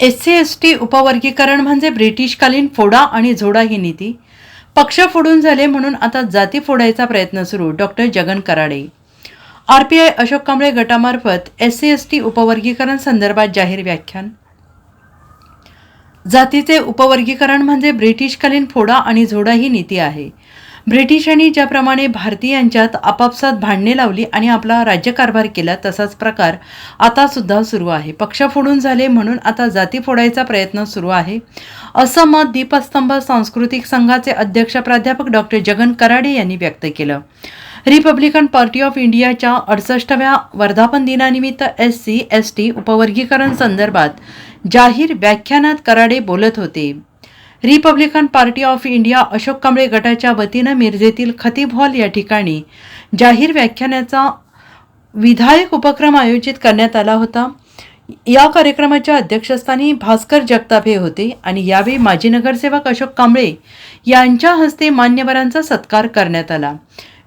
S C S T उपवर्गीकरण म्हणजे ब्रिटिशकालीन फोडा आणि झोडा ही नीती. पक्ष फोडून झाले म्हणून आता जाती फोडायचा प्रयत्न सुरू doctor Jagan Karade. R P I Ashok Kamble गटामार्फत एस सी एस टी उपवर्गीकरण संदर्भात जाहीर व्याख्यान. जातीचे उपवर्गीकरण म्हणजे ब्रिटिशकालीन फोडा आणि झोडा ही नीती आहे. ब्रिटिशांनी ज्याप्रमाणे भारतीयांच्यात आपापसात भांडणे लावली आणि आपला राज्यकारभार केला तसाच प्रकार आता सुद्धा सुरू आहे. पक्ष फोडून झाले म्हणून आता जाती फोडायचा प्रयत्न सुरू आहे. असं मत दीपस्तंभ सांस्कृतिक संघाचे अध्यक्ष प्राध्यापक डॉक्टर जगन कराडे यांनी व्यक्त केलं. रिपब्लिकन पार्टी ऑफ इंडियाच्या अडसष्टव्या वर्धापन दिनानिमित्त एस सी एस टी उपवर्गीकरण संदर्भात जाहीर व्याख्यानात कराडे बोलत होते. Republican Party of India Ashok Kamble गटाच्या वतीनं मिरजेतील खतीब हॉल या ठिकाणी जाहीर व्याख्यानाचा विधायक उपक्रम आयोजित करण्यात आला होता. या कार्यक्रमाच्या अध्यक्षस्थानी भास्कर जगताप हे होते आणि यावेळी माजी नगरसेवक अशोक कांबळे यांच्या हस्ते मान्यवरांचा सत्कार करण्यात आला.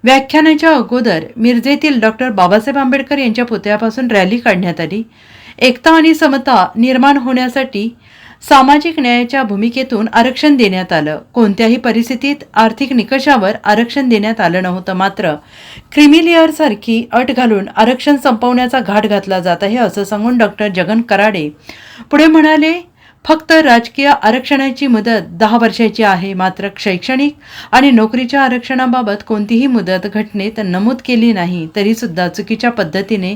व्याख्यानाच्या अगोदर मिरजेतील डॉक्टर बाबासाहेब आंबेडकर यांच्या पुतळ्यापासून रॅली काढण्यात आली. एकता आणि समता निर्माण होण्यासाठी सामाजिक न्यायाच्या भूमिकेतून आरक्षण देण्यात आलं. कोणत्याही परिस्थितीत आर्थिक निकषावर आरक्षण देण्यात आलं नव्हतं मात्र क्रिमिलिअरसारखी अट घालून आरक्षण संपवण्याचा घाट घातला जात आहे असं सांगून डॉक्टर जगन कराडे पुढे म्हणाले फक्त राजकीय आरक्षणाची मुदत दहा वर्षाची आहे मात्र शैक्षणिक आणि नोकरीच्या आरक्षणाबाबत कोणतीही मुदत घटनेत नमूद केली नाही तरीसुद्धा चुकीच्या पद्धतीने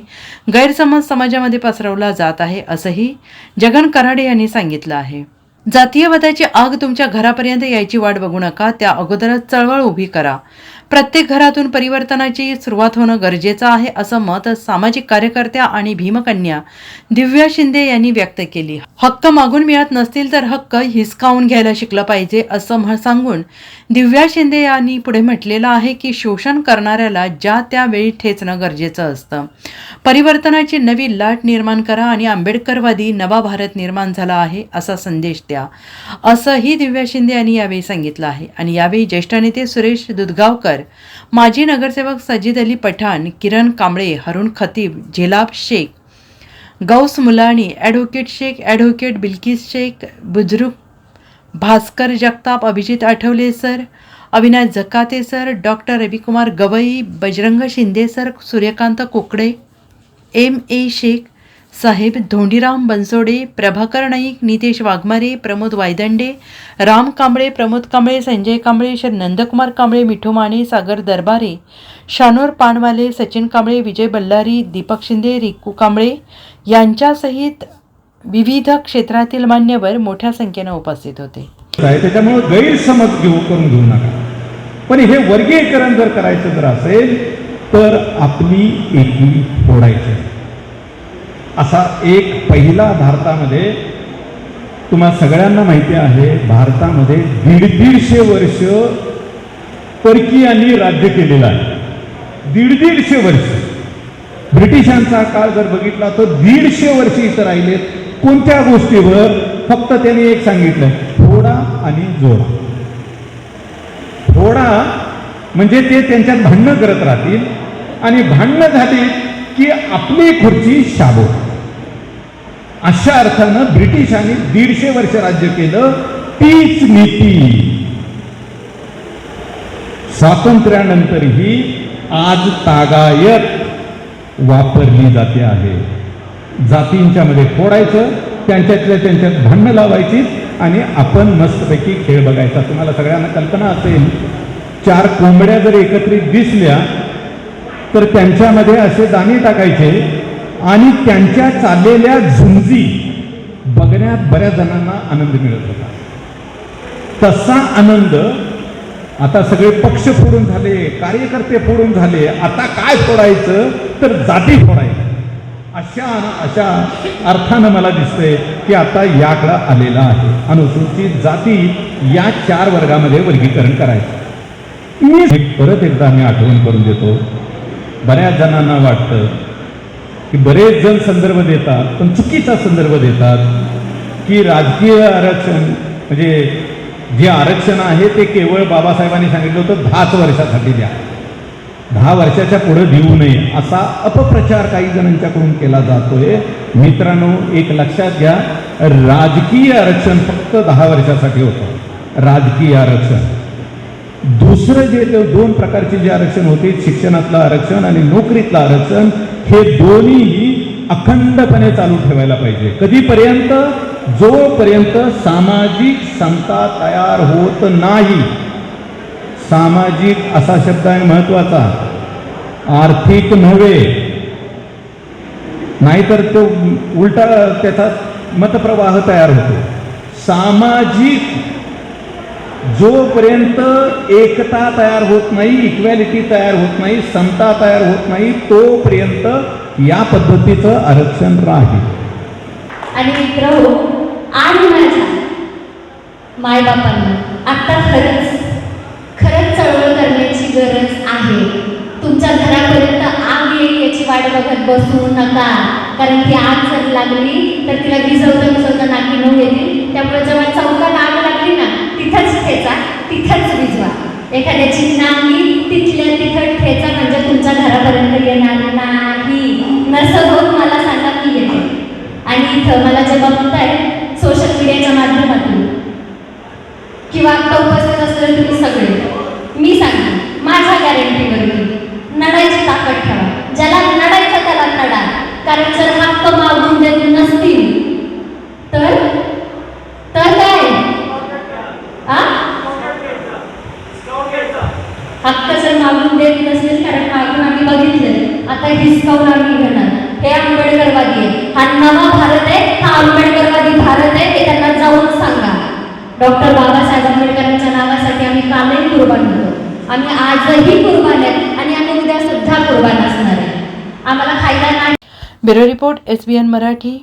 गैरसमज समाजामध्ये पसरवला जात आहे असंही जगन कराडे यांनी सांगितलं आहे. जातीयवादाची आग तुमच्या घरापर्यंत यायची वाट बघू नका त्या अगोदरच चळवळ उभी करा. प्रत्येक घरातून परिवर्तनाची सुरुवात होणं गरजेचं आहे असं मत सामाजिक कार्यकर्त्या आणि भीमकन्या दिव्या शिंदे यांनी व्यक्त केली. हक्क मागून मिळत नसतील तर हक्क हिसकावून घ्यायला शिकलं पाहिजे असं म्ह सांगून दिव्या शिंदे यांनी पुढे म्हटलेलं आहे की शोषण करणाऱ्याला ज्या त्यावेळी ठेचणं गरजेचं असतं. परिवर्तनाची नवी लाट निर्माण करा आणि आंबेडकरवादी नवा भारत निर्माण झाला आहे असा संदेश द्या. असंही दिव्या शिंदे यांनी यावेळी सांगितलं आहे. आणि यावेळी ज्येष्ठ नेते सुरेश दुधगावकर माजी नगरसेवक Sajid Ali Pathan Kiran Kamble Harun Khatib Zelab Shaikh Gaus Mulani advocate Shaikh advocate Bilkis Shaikh Bujruk Bhaskar Jagtap Abhijit Athawale sir Avinash Jakate sir doctor Ravikumar Gawai Bajrang Shinde sir Suryakant Kokade M A Shaikh साहेब धोंडीराम बनसोडे प्रभाकर नाईक नितेश वाघमारे प्रमोद वायदंडे राम कांबळे प्रमोद कांबळे संजय कांबळे श नंदकुमार कांबळे मिठू माने सागर दरबारे शानोर पानवाले सचिन कांबळे विजय बल्लारी दीपक शिंदे रिकू कांबळे यांच्यासहित विविध क्षेत्रातील मान्यवर मोठ्या संख्येनं उपस्थित होते. त्याच्यामुळे गैरसमज घेऊ करून घेऊ नका. पण हे वर्गीकरण जर करायचं जर असेल तर आपली एकी फोडायची असा एक पहिला भारतामध्ये तुम्हा सगळ्यांना माहिती आहे भारतामध्ये दीड दीडशे वर्ष परकीयांनी राज्य केलेलं आहे. दीड दीडशे वर्ष. ब्रिटिशांचा काळ जर बघितला तर दीडशे वर्ष इथं राहिलेत. कोणत्या गोष्टीवर? फक्त त्यांनी एक सांगितलं थोडा आणि जोडा. थोडा म्हणजे ते त्यांच्यात भांडणं करत राहतील आणि भांडणं झाली की आपली खुर्ची शाबो अशा अर्थानं ब्रिटिशांनी दीडशे वर्ष राज्य केलं. तीच नीती. स्वातंत्र्यानंतरही आज तागायत वापरली जाते आहे. जातींच्या मध्ये फोडायचं त्यांच्यातल्या त्यांच्यात भांडणं लावायची आणि आपण मस्तपैकी खेळ बघायचा. तुम्हाला सगळ्यांना कल्पना असेल चार कोंबड्या जर एकत्रित दिसल्या तर त्यांच्यामध्ये असे दाणे टाकायचे आणि त्यांच्या चाललेल्या झुंजी बघण्यात बऱ्याच जणांना आनंद मिळत होता. तसा आनंद आता सगळे पक्ष फोडून झाले कार्यकर्ते फोडून झाले आता काय फोडायचं? तर जाती फोडायचं अशा अशा अर्थानं मला दिसतंय की आता याकडं आलेला आहे. अनुसूचित जाती या चार वर्गामध्ये वर्गीकरण करायचं. मी परत एकदा मी आठवण करून देतो. बऱ्याच जणांना वाटतं की बरेच जण संदर्भ देतात पण चुकीचा संदर्भ देतात की राजकीय आरक्षण म्हणजे जे आरक्षण आहे ते केवळ बाबासाहेबांनी सांगितलं होतं दहाच वर्षासाठी द्या. दहा वर्षाच्या पुढे देऊ नये असा अपप्रचार काही जणांच्याकडून केला जातोय. मित्रांनो एक लक्षात घ्या राजकीय आरक्षण फक्त दहा वर्षासाठी होतं. राजकीय आरक्षण. दुसरं जे ते दोन प्रकारचे जे आरक्षण होते शिक्षणातलं आरक्षण आणि नोकरीतलं आरक्षण हे दोन्हीही अखंडपणे चालू ठेवायला पाहिजे. कधीपर्यंत? जोपर्यंत सामाजिक समता तयार होत नाही. सामाजिक असा शब्द आहे महत्त्वाचा आर्थिक नव्हे. नाहीतर तो उलटा त्याचा मतप्रवाह तयार होतो. सामाजिक जोपर्यंत एकता तयार होत नाही इक्वॅलिटी तयार होत नाही समता तयार होत नाही तोपर्यंत या पद्धतीचं आरक्षण राहील. आणि मित्र हो आणि माझ्या मायबापांना आत्ता खरंच खरंच चळवळ करण्याची गरज आहे. तुमच्या घरापर्यंत आग येईल याची वाट बघत बसू नका. कारण ती आग जर लागली तर तिला विझवता विझवता नाकी न येतील. त्यामुळे जेव्हा चौकात आग लागली ना. तिथंच ठेचा तिथंच विजवा एखाद्याची नांगी तिथल्या तिथं ठेचा म्हणजे तुमच्या घरापर्यंत येणार नाही. नसं होत मला सांगा मी येते. आणि इथं मला जे बघताय सोशल मीडियाच्या माध्यमातून किंवा आता उपस्थित असलेले तुम्ही सगळे मी सांगते माझ्या गॅरंटीवरती नडायची ताकद ठेवा ज्याला नडायचं त्याला नडा कारण जर हक्क मागून देत नसतील तर तर काय आ? आत्ता जर मागून देत नसेल कारण मागून आम्ही बघितले आता हिसकावून आम्ही घेणार. हे आंबेडकरवादी आहे. हा नवा भारत आहे हा आंबेडकरवादी भारत आहे हे त्यांना जाऊन सांगा. डॉक्टर बाबासाहेब आंबेडकरांच्या नावासाठी आम्ही कालही कुर्बान होतो. आम्ही आजही कुर्बान आहे आणि आम्ही उद्या सुद्धा कुर्बान असणार आहे. आम्हाला खायला नाही. Bureau report S B N Marathi.